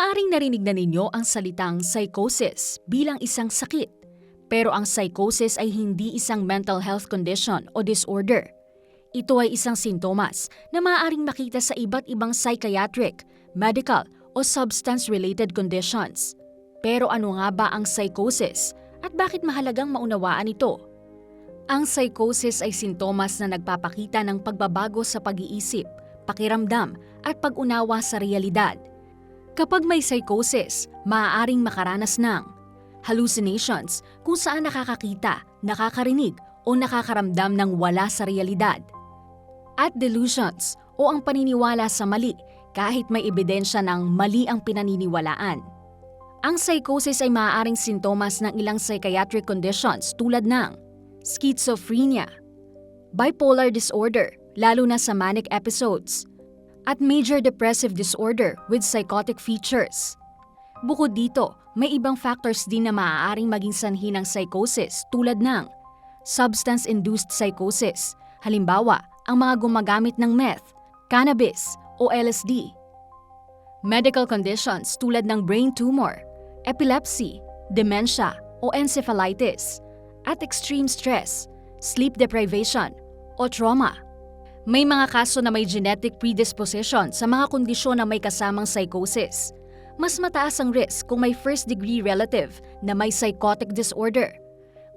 Maaaring narinig na ninyo ang salitang psychosis bilang isang sakit. Pero ang psychosis ay hindi isang mental health condition o disorder. Ito ay isang sintomas na maaaring makita sa iba't ibang psychiatric, medical o substance-related conditions. Pero ano nga ba ang psychosis at bakit mahalagang maunawaan ito? Ang psychosis ay sintomas na nagpapakita ng pagbabago sa pag-iisip, pakiramdam at pag-unawa sa realidad. Kapag may psychosis, maaaring makaranas ng hallucinations kung saan nakakakita, nakakarinig o nakakaramdam ng wala sa realidad. At delusions o ang paniniwala sa mali kahit may ebidensya ng mali ang pinaniniwalaan. Ang psychosis ay maaaring sintomas ng ilang psychiatric conditions tulad ng schizophrenia, bipolar disorder, lalo na sa manic episodes, at major depressive disorder with psychotic features. Bukod dito, may ibang factors din na maaaring maging sanhi ng psychosis tulad ng substance-induced psychosis, halimbawa, ang mga gumagamit ng meth, cannabis o LSD. Medical conditions tulad ng brain tumor, epilepsy, dementia o encephalitis, at extreme stress, sleep deprivation o trauma. May mga kaso na may genetic predisposition sa mga kondisyon na may kasamang psychosis. Mas mataas ang risk kung may first-degree relative na may psychotic disorder.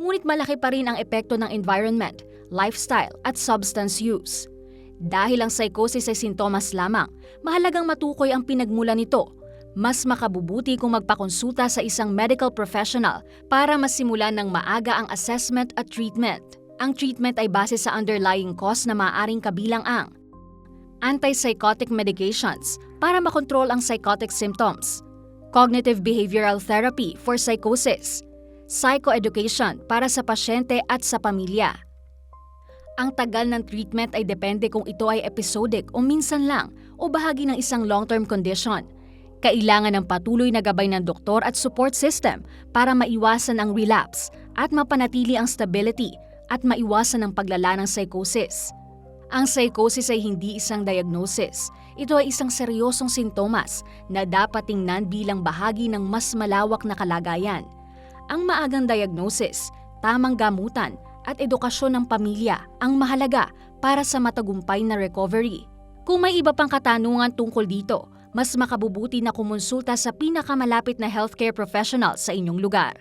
Ngunit malaki pa rin ang epekto ng environment, lifestyle at substance use. Dahil ang psychosis ay sintomas lamang, mahalagang matukoy ang pinagmula nito. Mas makabubuti kung magpakonsulta sa isang medical professional para masimulan ng maaga ang assessment at treatment. Ang treatment ay base sa underlying cause na maaaring kabilang ang antipsychotic medications para makontrol ang psychotic symptoms, cognitive behavioral therapy for psychosis, psychoeducation para sa pasyente at sa pamilya. Ang tagal ng treatment ay depende kung ito ay episodic o minsan lang o bahagi ng isang long-term condition. Kailangan ng patuloy na gabay ng doktor at support system para maiwasan ang relapse at mapanatili ang stability at maiwasan ang paglala ng psychosis. Ang psychosis ay hindi isang diagnosis. Ito ay isang seryosong sintomas na dapat tingnan bilang bahagi ng mas malawak na kalagayan. Ang maagang diagnosis, tamang gamutan at edukasyon ng pamilya ang mahalaga para sa matagumpay na recovery. Kung may iba pang katanungan tungkol dito, mas makabubuti na kumonsulta sa pinakamalapit na healthcare professional sa inyong lugar.